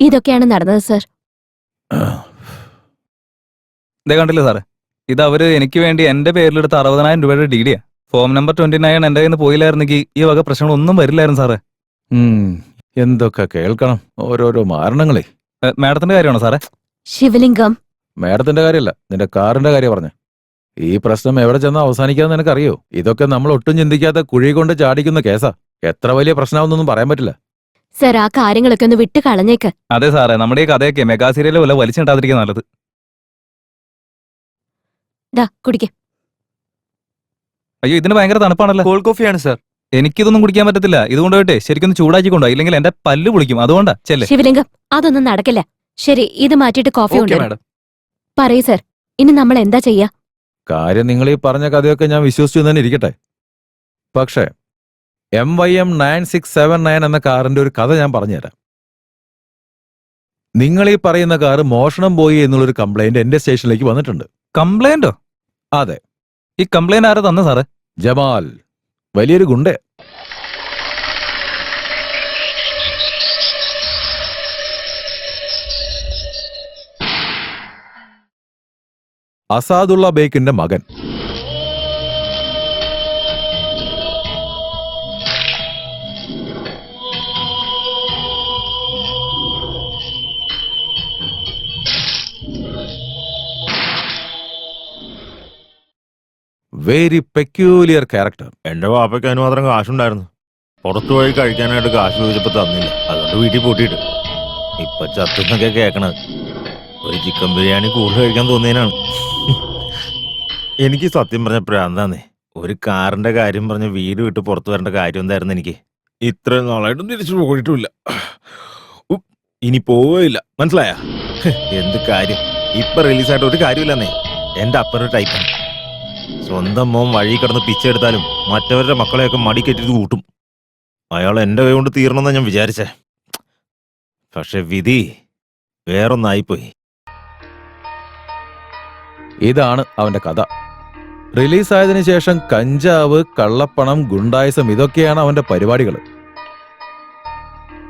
ഇതൊക്കെയാണ് നടന്നത് സർ. ഇതേ കണ്ടില്ലേ സാറേ ഇത് അവർ എനിക്ക് വേണ്ടി എന്റെ പേരിലെടുത്ത അറുപതിനായിരം രൂപയുടെ ഡിഡിയാ. ഫോം നമ്പർ ട്വന്റി നയൻ എന്റെ കയ്യിൽ നിന്ന് പോയില്ലായിരുന്നെങ്കിൽ ഈ വക പ്രശ്നങ്ങളൊന്നും വരില്ലായിരുന്നു സാറേ. ഉം, എന്തൊക്കെ കേൾക്കണം ഓരോരോ മാരണങ്ങളെ. ഏ, മാഡത്തിന്റെ കാര്യമാണോ സാറേ? ശിവലിംഗം. മേഡത്തിന്റെ കാര്യമല്ല നിന്റെ കാറിന്റെ കാര്യം പറഞ്ഞു. ഈ പ്രശ്നം എവിടെ ചെന്ന് അവസാനിക്കാന്ന് നിനക്കറിയോ? ഇതൊക്കെ നമ്മൾ ഒട്ടും ചിന്തിക്കാത്ത കുഴി കൊണ്ട് ചാടിക്കുന്ന കേസാ. എത്ര വലിയ പ്രശ്നമാണെന്നൊന്നും പറയാൻ പറ്റില്ല. സർ ആ കാര്യങ്ങളൊക്കെ ഒന്ന് വിട്ട് കളഞ്ഞേക്ക്. അതെ സാറേ നമ്മുടെ ഈ കഥയൊക്കെ മെഗാ സീരിയൽ പോലെ വലിച്ചിട്ടാതിരിക്കുക നല്ലത്. ദാ കുടിക്കെ. അയ്യോ ഇതിന് ഭയങ്കര തണുപ്പാണല്ലോ. കോൾ കോഫിയാണ് സർ എനിക്കിതൊന്നും കുടിക്കാൻ പറ്റത്തില്ല. ഇതുകൊണ്ട് പോയിട്ടെ ശരിക്കും ചൂടാക്കി കൊണ്ടോ ഇല്ലെങ്കിൽ എന്റെ പല്ല് പൊളിക്കും. അതുകൊണ്ടാ ചെല്ലേ. ശിവലിംഗം അതൊന്നും നടക്കില്ല. ശരി ഇത് മാറ്റിയിട്ട് കോഫി ഓക്കെ ഉണ്ട് മാഡം പറയൂ സർ ഇനി നമ്മൾ എന്താ ചെയ്യാ? കാര്യം നിങ്ങൾ ഈ പറഞ്ഞ കഥയൊക്കെ ഞാൻ വിശ്വസിച്ചു തന്നെ ഇരിക്കട്ടെ. പക്ഷേ M Y M nine six seven nine എന്ന കാറിന്റെ ഒരു കഥ ഞാൻ പറഞ്ഞുതരാം. നിങ്ങൾ ഈ പറയുന്ന കാർ മോഷണം പോയി എന്നുള്ളൊരു കംപ്ലൈന്റ് എന്റെ സ്റ്റേഷനിലേക്ക് വന്നിട്ടുണ്ട്. കംപ്ലൈന്റോ അതെ. ഈ കംപ്ലൈന്റ് ആരാ തന്നെ സാറേ? ജമാൽ. വലിയൊരു ഗുണ്ടേ അസാദുള്ള ബേക്കിന്റെ മകൻ. വെരി പെക്യൂലിയർ ക്യാരക്ടർ എന്റെ വാപ്പയ്ക്ക് അതിന് മാത്രം കാശുണ്ടായിരുന്നു. പുറത്തു വഴി കഴിക്കാനായിട്ട് കാശ് ചോദിച്ചപ്പോ തന്നില്ല. അതുകൊണ്ട് വീട്ടിൽ പൂട്ടിയിട്ട്. ഇപ്പൊ ചത്തുന്നൊക്കെ കേക്കണത്. ഒരു ചിക്കൻ ബിരിയാണി കൂടുതൽ കഴിക്കാൻ തോന്നിയതിനാണ് എനിക്ക് സത്യം പറഞ്ഞ പ്രാന്താന്നേ. ഒരു കാറിന്റെ കാര്യം പറഞ്ഞ് വീട് വിട്ട് പുറത്തു വരേണ്ട കാര്യം എന്തായിരുന്നു എനിക്ക്? ഇത്രയും നാളായിട്ടും തിരിച്ചു പോയിട്ടില്ല. ഇനി പോവുകയില്ല. മനസ്സിലായ? എന്ത് കാര്യം? ഇപ്പൊ റിലീസായിട്ട് ഒരു കാര്യമില്ലെന്നേ. എന്റെ അപ്പറ ടൈപ്പാണ് സ്വന്തം മോൻ വഴി കിടന്ന് പിച്ചെടുത്താലും മറ്റവരുടെ മക്കളെയൊക്കെ മടിക്കെറ്റിട്ട് കൂട്ടും. അയാൾ എന്റെ കൈ കൊണ്ട് തീരണമെന്നാ ഞാൻ വിചാരിച്ചേ. പക്ഷെ വിധി വേറൊന്നായിപ്പോയി. ഇതാണ് അവന്റെ കഥ. റിലീസായതിനു ശേഷം കഞ്ചാവ് കള്ളപ്പണം ഗുണ്ടായിസം ഇതൊക്കെയാണ് അവന്റെ പരിപാടികൾ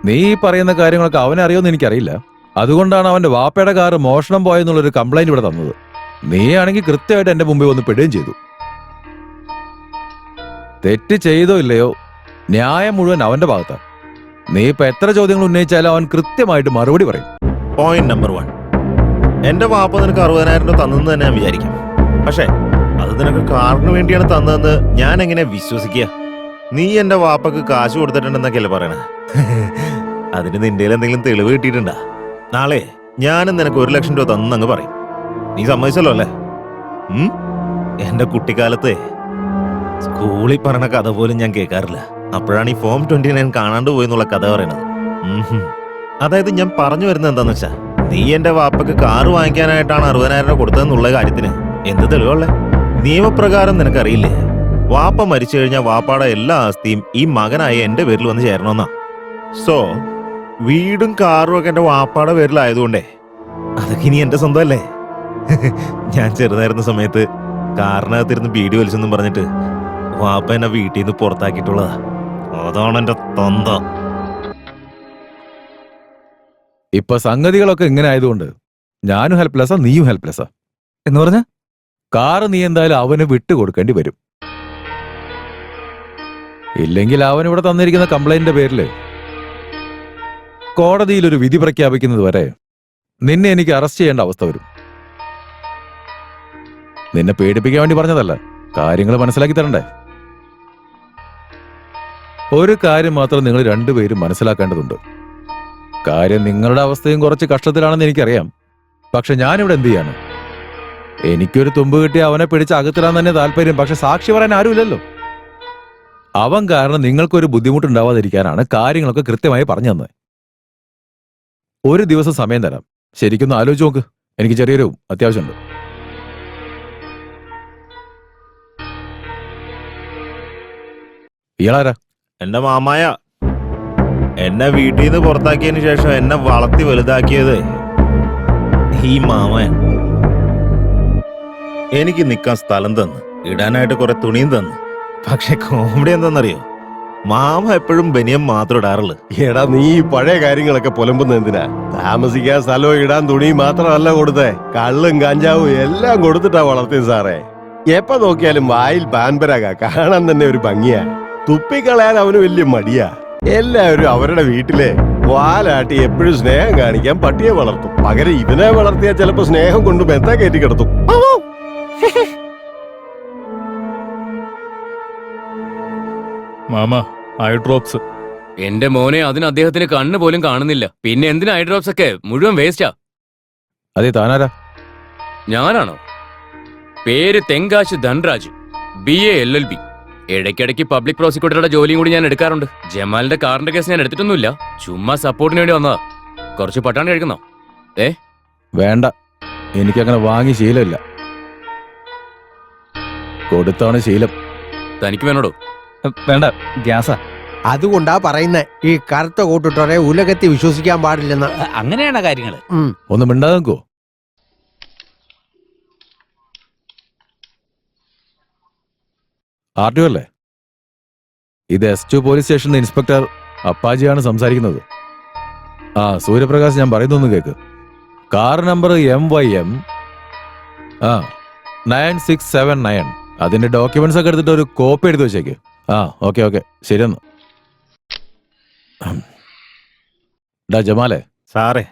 നീ പറയുന്ന കാര്യങ്ങളൊക്കെ അവനറിയോന്ന് എനിക്കറിയില്ല. അതുകൊണ്ടാണ് അവന്റെ വാപ്പയുടെ കാറ് മോഷണം പോയെന്നുള്ളൊരു കംപ്ലൈന്റ് ഇവിടെ തന്നത്. നീ ആണെങ്കിൽ കൃത്യമായിട്ട് എന്റെ മുമ്പിൽ വന്ന് പെടുകയും ചെയ്തു. തെറ്റ് ചെയ്തോ ഇല്ലയോ? ന്യായം മുഴുവൻ അവന്റെ ഭാഗത്താണ്. നീ ഇപ്പൊ എത്ര ചോദ്യങ്ങൾ ഉന്നയിച്ചാലും അവൻ കൃത്യമായിട്ട് മറുപടി പറയും. പോയിന്റ് നമ്പർ വൺ എന്റെ വാപ്പ നിനക്ക് അറുപതിനായിരം രൂപ തന്നെന്ന് തന്നെ ഞാൻ വിചാരിക്കും. പക്ഷേ അത് നിനക്ക് കാറിന് വേണ്ടിയാണ് തന്നതെന്ന് ഞാൻ എങ്ങനെ വിശ്വസിക്കുക? നീ എന്റെ വാപ്പക്ക് കാശ് കൊടുത്തിട്ടുണ്ടെന്നൊക്കെയല്ലേ പറയണേ? അതിന് നിന്റെ എന്തെങ്കിലും തെളിവ് കിട്ടിയിട്ടുണ്ടാ? നാളെ ഞാനും നിനക്ക് ഒരു ലക്ഷം രൂപ തന്നങ്ങ് പറയും. നീ സമ്മതിച്ചല്ലോ അല്ലേ? എന്റെ കുട്ടിക്കാലത്തെ സ്കൂളിൽ പറഞ്ഞ കഥ പോലും ഞാൻ കേൾക്കാറില്ല. അപ്പോഴാണ് ഈ ഫോം ട്വന്റി നയൻ കാണാണ്ട് പോയി എന്നുള്ള കഥ പറയുന്നത്. അതായത് ഞാൻ പറഞ്ഞു വരുന്നത് എന്താന്ന് വെച്ചാ നീ എന്റെ വാപ്പക്ക് കാറ് വാങ്ങിക്കാനായിട്ടാണ് അറുപതിനായിരം രൂപ കൊടുത്തതെന്നുള്ള കാര്യത്തിന് എന്ത് തെളിവുള്ളേ നിയമപ്രകാരം നിനക്കറിയില്ലേ വാപ്പ മരിച്ചു കഴിഞ്ഞാൽ വാപ്പാടെ എല്ലാ ആസ്തിയും ഈ മകനായ എന്റെ പേരിൽ വന്ന് ചേരണമെന്നാ. സോ വീടും കാറും ഒക്കെ എന്റെ വാപ്പാടെ പേരിലായതുകൊണ്ടേ അതൊക്കെ ഇനി എന്റെ സ്വന്തമല്ലേ? ഞാൻ ചെറുതായിരുന്ന സമയത്ത് കാറിനകത്തിരുന്ന് ബീഡി വലിച്ചെന്നും പറഞ്ഞിട്ട് വാപ്പ എന്നെ വീട്ടിൽ നിന്ന് പുറത്താക്കിയിട്ടുള്ളതാ. അതാണ് എന്റെ തന്ത. ഇപ്പൊ സംഗതികളൊക്കെ ഇങ്ങനെ ആയതുകൊണ്ട് ഞാനും ഹെൽപ്ലെസ്സാ നീയും ഹെൽപ്ലെസ്സാ എന്ന് പറഞ്ഞ? കാറ് നീ എന്തായാലും അവന് വിട്ടുകൊടുക്കേണ്ടി വരും. ഇല്ലെങ്കിൽ അവൻ ഇവിടെ തന്നിരിക്കുന്ന കംപ്ലൈന്റിന്റെ പേരിൽ കോടതിയിൽ ഒരു വിധി പ്രഖ്യാപിക്കുന്നത് വരെ നിന്നെ എനിക്ക് അറസ്റ്റ് ചെയ്യേണ്ട അവസ്ഥ വരും. നിന്നെ പേടിപ്പിക്കാൻ വേണ്ടി പറഞ്ഞതല്ല. കാര്യങ്ങൾ മനസ്സിലാക്കി തരണ്ടേ? ഒരു കാര്യം മാത്രം നിങ്ങൾ രണ്ടുപേരും മനസ്സിലാക്കേണ്ടതുണ്ട്. കാര്യം നിങ്ങളുടെ അവസ്ഥയും കുറച്ച് കഷ്ടത്തിലാണെന്ന് എനിക്കറിയാം. പക്ഷെ ഞാനിവിടെ എന്ത് ചെയ്യാണ്? എനിക്കൊരു തുമ്പ് കിട്ടി അവനെ പിടിച്ച് അകത്തിടാൻ തന്നെ താല്പര്യം പക്ഷെ സാക്ഷി പറയാൻ ആരുമില്ലല്ലോ. അവൻ കാരണം നിങ്ങൾക്കൊരു ബുദ്ധിമുട്ടുണ്ടാവാതിരിക്കാനാണ് കാര്യങ്ങളൊക്കെ കൃത്യമായി പറഞ്ഞു തന്നെ ഒരു ദിവസം സമയം തരാം. ശരിക്കൊന്ന് ആലോചിച്ച് നോക്ക്. എനിക്ക് ചെറിയൊരു അത്യാവശ്യമുണ്ട്. ഇയാളാരാ? എന്റെ മാമായ. എന്നെ വീട്ടിൽ നിന്ന് പുറത്താക്കിയതിന് ശേഷം എന്നെ വളർത്തി വലുതാക്കിയത് ഈ മാമൻ. എനിക്ക് നിൽക്കാൻ സ്ഥലം തന്നു. ഇടാനായിട്ട് കുറെ തുണിയും തന്നു. പക്ഷെ കോമഡി എന്താണെന്നറിയോ? മാമ എപ്പോഴും ബനിയം മാത്രം ഇടാറുള്ളു. എടാ നീ ഈ പഴയ കാര്യങ്ങളൊക്കെ പുലമ്പുന്ന എന്തിനാ? താമസിക്കാൻ സ്ഥലവും ഇടാൻ തുണിയും മാത്രമല്ല കൊടുത്തേ. കള്ളും കഞ്ചാവും എല്ലാം കൊടുത്തിട്ടാ വളർത്തിയത് സാറേ. എപ്പ നോക്കിയാലും വായിൽ പാൻപരാക കാണാൻ തന്നെ ഒരു ഭംഗിയാ. തുപ്പിക്കളയാൻ അവന് വലിയ മടിയാ. എല്ലാവരും അവരുടെ വീട്ടിലെ വാലാട്ടി എപ്പോഴും സ്നേഹം കാണിക്കാൻ പട്ടിയെ വളർത്തും. പകരം ഇതിനെ വളർത്തിയാൽ ചിലപ്പോ സ്നേഹം കൊണ്ട് മെത്ത കയറ്റി കിടത്തും. മാമ ഐ ഡ്രോപ്സ് എന്റെ മോനെ അതിന് അദ്ദേഹത്തിന് കണ്ണ് പോലും കാണുന്നില്ല. പിന്നെ എന്തിനാ ഐ ഡ്രോപ്സ് ഒക്കെ? മുഴുവൻ വേസ്റ്റാ അതെ താനാരാ? ഞാനാണോ? പേര് Thenkash Dhanraj. B A L L B ഇടയ്ക്കിടയ്ക്ക് പബ്ലിക് പ്രോസിക്യൂട്ടറുടെ ജോലിയും കൂടി ഞാൻ എടുക്കാറുണ്ട്. ജമാലിന്റെ കാറിന്റെ കേസ് ഞാൻ എടുത്തിട്ടൊന്നുമില്ല. ചുമ്മാ സപ്പോർട്ടിന് വേണ്ടി വന്നതാ. കുറച്ച് പട്ടാണ് കഴിക്കുന്നോ? ഏ? വേണ്ട. എനിക്കങ്ങനെ വാങ്ങി ശീലമില്ല. കൊടുത്താണ് ശീലം. തനിക്ക് വേണോടോ? വേണ്ട. ഗ്യാസാ. അതുകൊണ്ടാ പറയുന്നത് ഈ കറുത്ത കൂട്ടിട്ടോരെ ഉലകത്തി വിശ്വസിക്കാൻ പാടില്ലെന്ന്. അങ്ങനെയാണ് കാര്യങ്ങൾ. ഒന്ന് മിണ്ടാതെ നിൽക്കോ ആർ അല്ലേ? ഇത് എസ് ടു പോലീസ് സ്റ്റേഷനിലെ ഇൻസ്പെക്ടർ അപ്പാജിയാണ് സംസാരിക്കുന്നത്. ആ സൂര്യപ്രകാശ് ഞാൻ പറയുന്നൊന്ന് cake. Car number M Y M ആ നയൻ സിക്സ് സെവൻ നയൻ. അതിന്റെ ഡോക്യുമെന്റ്സ് ഒക്കെ എടുത്തിട്ട് ഒരു കോപ്പി എടുത്ത് വെച്ചേക്ക്. ആ ഓക്കെ ഓക്കെ. ശരിയെന്ന്. ഡാ ജമാലെ. സാറേ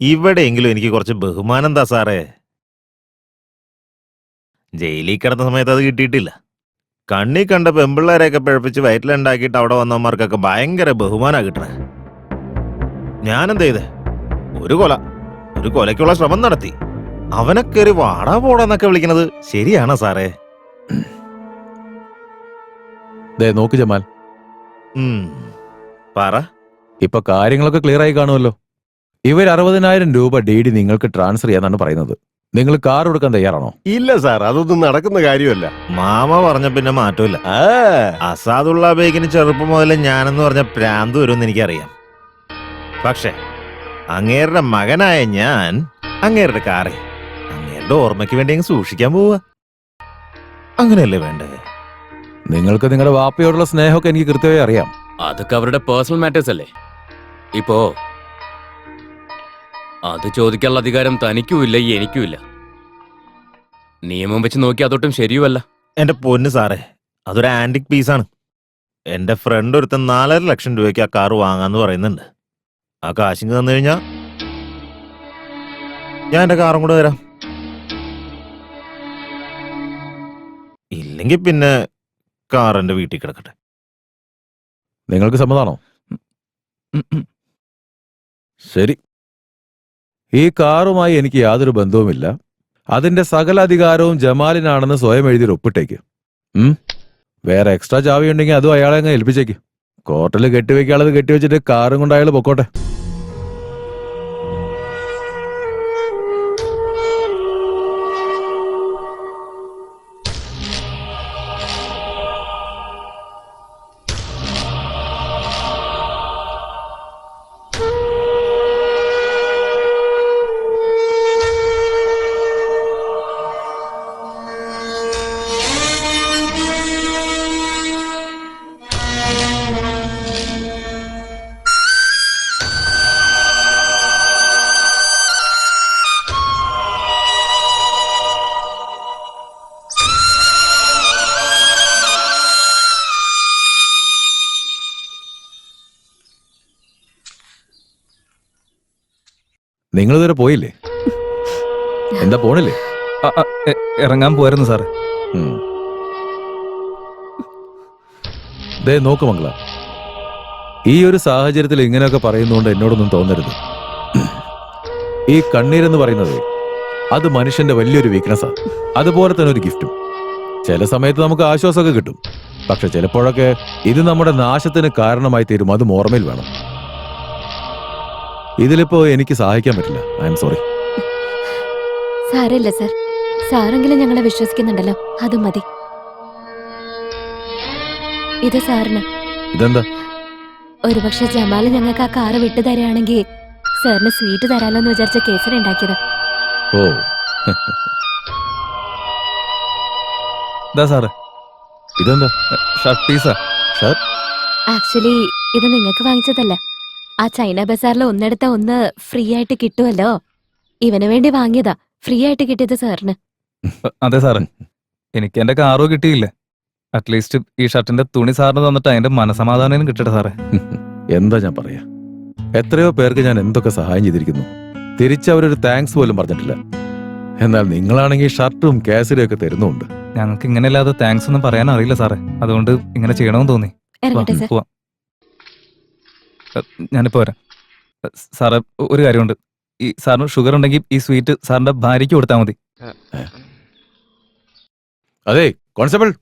ഇവിടെയെങ്കിലും എനിക്ക് കുറച്ച് ബഹുമാനം എന്താ സാറേ? ജയിലിൽ കിടന്ന സമയത്ത് അത് കിട്ടിയിട്ടില്ല. കണ്ണി കണ്ട പെമ്പിള്ളേരെയൊക്കെ പിഴപ്പിച്ച് വയറ്റിലുണ്ടാക്കിയിട്ട് അവിടെ വന്നവന്മാർക്കൊക്കെ ഭയങ്കര ബഹുമാനാ കിട്ടണേ. ഞാനെന്ത് ചെയ്തേ ഒരു കൊല. ഒരു കൊലയ്ക്കുള്ള ശ്രമം നടത്തി. അവനൊക്കെ ഒരു വാടാ പോടാന്നൊക്കെ വിളിക്കുന്നത് ശരിയാണ് സാറേ? ദേ നോക്ക് ജമാൽ. ഉം. പറ. ഇപ്പൊ കാര്യങ്ങളൊക്കെ ക്ലിയർ ആയി കാണുമല്ലോ. ഇവർ അറുപതിനായിരം രൂപ ഡി ഡി നിങ്ങൾക്ക് ട്രാൻസ്ഫർ ചെയ്യാന്നാണ് പറയുന്നത്. നിങ്ങൾ കാർ കൊടുക്കാൻ തയ്യാറാണോ? ഇല്ല സാർ അതൊന്നും നടക്കുന്ന കാര്യമല്ല. മാമ പറഞ്ഞ പിന്നെ മാറ്റമില്ല. ആ. അസാദുള്ള ബൈക്കിന് ചെറുപ്പം മുതലേ ഞാനെന്ന് പറഞ്ഞ പ്രാന്ത് വരുമെന്ന് എനിക്കറിയാം. പക്ഷേ അങ്ങേരുടെ മകനായ ഞാൻ അങ്ങേരുടെ കാറെ അങ്ങേരുടെ ഓർമ്മയ്ക്ക് വേണ്ടി അങ്ങ് സൂക്ഷിക്കാൻ പോവുക. അങ്ങനെയല്ലേ വേണ്ടേ നിങ്ങൾക്ക് നിങ്ങളുടെ വാപ്പയോടുള്ള സ്നേഹമൊക്കെ എനിക്ക് കൃത്യമായി അറിയാം. അതൊക്കെ അവരുടെ പേഴ്സണൽ മാറ്റേഴ്സ് അല്ലേ? ഇപ്പോ അത് ചോദിക്കാനുള്ള അധികാരം തനിക്കുമില്ല എനിക്കുമില്ല. നിയമം വെച്ച് നോക്കി അതൊട്ടും ശരിയുമല്ല. എന്റെ പൊന്ന് സാറേ അതൊരു ആന്റിക് പീസാണ് എന്റെ ഫ്രണ്ട് ഒരുത്തൻ നാലര ലക്ഷം രൂപയ്ക്ക് ആ കാർ വാങ്ങാന്ന് പറയുന്നുണ്ട്. ആ കാശിങ് തന്നു കഴിഞ്ഞാ ഞാൻ എന്റെ കാറും കൂടെ തരാം ഇല്ലെങ്കിൽ പിന്നെ കാർ എന്റെ വീട്ടിൽ കിടക്കട്ടെ. നിങ്ങൾക്ക് സമ്മതാണോ. ശരി. ഈ കാറുമായി എനിക്ക് യാതൊരു ബന്ധവുമില്ല. അതിന്റെ സകല അധികാരവും ജമാലിനാണെന്ന് സ്വയം എഴുതി ഒപ്പിട്ടേക്ക്. ഉം? വേറെ എക്സ്ട്രാ ചാവി ഉണ്ടെങ്കിൽ അതും അയാളെ അങ്ങ് ഏൽപ്പിച്ചേക്ക്. കോർട്ടിൽ കെട്ടിവെക്കാളത് കെട്ടിവെച്ചിട്ട് കാറും കൊണ്ട് അയാൾ പൊക്കോട്ടെ. നിങ്ങൾ ഇതുവരെ പോയില്ലേ? എന്താ പോണില്ലേ? ഇറങ്ങാൻ പോയിരുന്നു സാറേ. ഉം. ദേ നോക്ക് മംഗള. ഈ ഒരു സാഹചര്യത്തിൽ ഇങ്ങനെയൊക്കെ പറയുന്നതുകൊണ്ട് എന്നോടൊന്നും തോന്നരുത്. ഈ കണ്ണീരെന്ന് പറയുന്നത് അത് മനുഷ്യന്റെ വലിയൊരു വീക്ക്നെസ്സാണ് അതുപോലെ തന്നെ ഒരു ഗിഫ്റ്റും ചില സമയത്ത് നമുക്ക് ആശ്വാസമൊക്കെ കിട്ടും. പക്ഷെ ചിലപ്പോഴൊക്കെ ഇത് നമ്മുടെ നാശത്തിന് കാരണമായി തീരും. അതും ഓർമ്മയിൽ വേണം. ഇതിലിപ്പോ എനിക്ക് സഹായിക്കാൻ പറ്റില്ല. ഐ എം സോറി സാരമില്ല സർ സാറെങ്കിലും ഞങ്ങളെ വിശ്വസിക്കുന്നുണ്ടല്ലോ. അത് മതി. ഇത് സാറിന്. ഇതെന്താ? ഒരുപക്ഷെ ജമാൽ ഞങ്ങൾക്ക് ആ കാറ് വിട്ടു തരാണെങ്കിൽ സാറിന് സ്വീറ്റ് തരാലോ എന്ന് വിചാരിച്ച കേസരി ഉണ്ടാക്കിയത്. ഓ. ഇതാ സാറേ. ഇതെന്താ? ഷർട്ട് പീസാ ഷർട്ട് ആക്ച്വലി ഇത് നിങ്ങൾക്ക് വാങ്ങിച്ചതല്ല. ആ ചൈന ബസാറിൽ ഒന്നെടുത്ത ഒന്ന് ഫ്രീ ആയിട്ട് കിട്ടുമല്ലോ ഇവന് വേണ്ടി വാങ്ങിയതാ. ഫ്രീ ആയിട്ട് കിട്ടിയത് സാറിന്. അതെ സാറേ. എനിക്ക് എന്റെ കാറോ കിട്ടിയില്ല. അറ്റ്ലീസ്റ്റ് ഈ ഷർട്ടിന്റെ തുണി സാറിന് തന്നിട്ട് അതിന്റെ മനസമാധാനം കിട്ടട്ടെ സാറേ. എന്താ ഞാൻ പറയാ? എത്രയോ പേർക്ക് ഞാൻ എന്തൊക്കെ സഹായം ചെയ്തിരിക്കുന്നു. തിരിച്ചവരൊരു താങ്ക്സ് പോലും പറഞ്ഞിട്ടില്ല. എന്നാൽ നിങ്ങളാണെങ്കിൽ ഷർട്ടും കാസറ്റും ഒക്കെ തരുന്നുണ്ട് ഞങ്ങൾക്ക് ഇങ്ങനെയല്ലാതെ താങ്ക്സ് ഒന്നും പറയാൻ അറിയില്ല സാറേ. അതുകൊണ്ട് ഇങ്ങനെ ചെയ്യണമെന്ന് തോന്നി. ഇറങ്ങട്ടെ സാർ. പോവാം. ഞാനിപ്പോ വരാം. സാറേ ഒരു കാര്യമുണ്ട്. ഈ സാറിന് ഷുഗർ ഉണ്ടെങ്കിൽ ഈ സ്വീറ്റ് സാറിന്റെ ഭാര്യയ്ക്ക് കൊടുത്താൽ മതി. അതെ കോൺസ്റ്റബിൾ.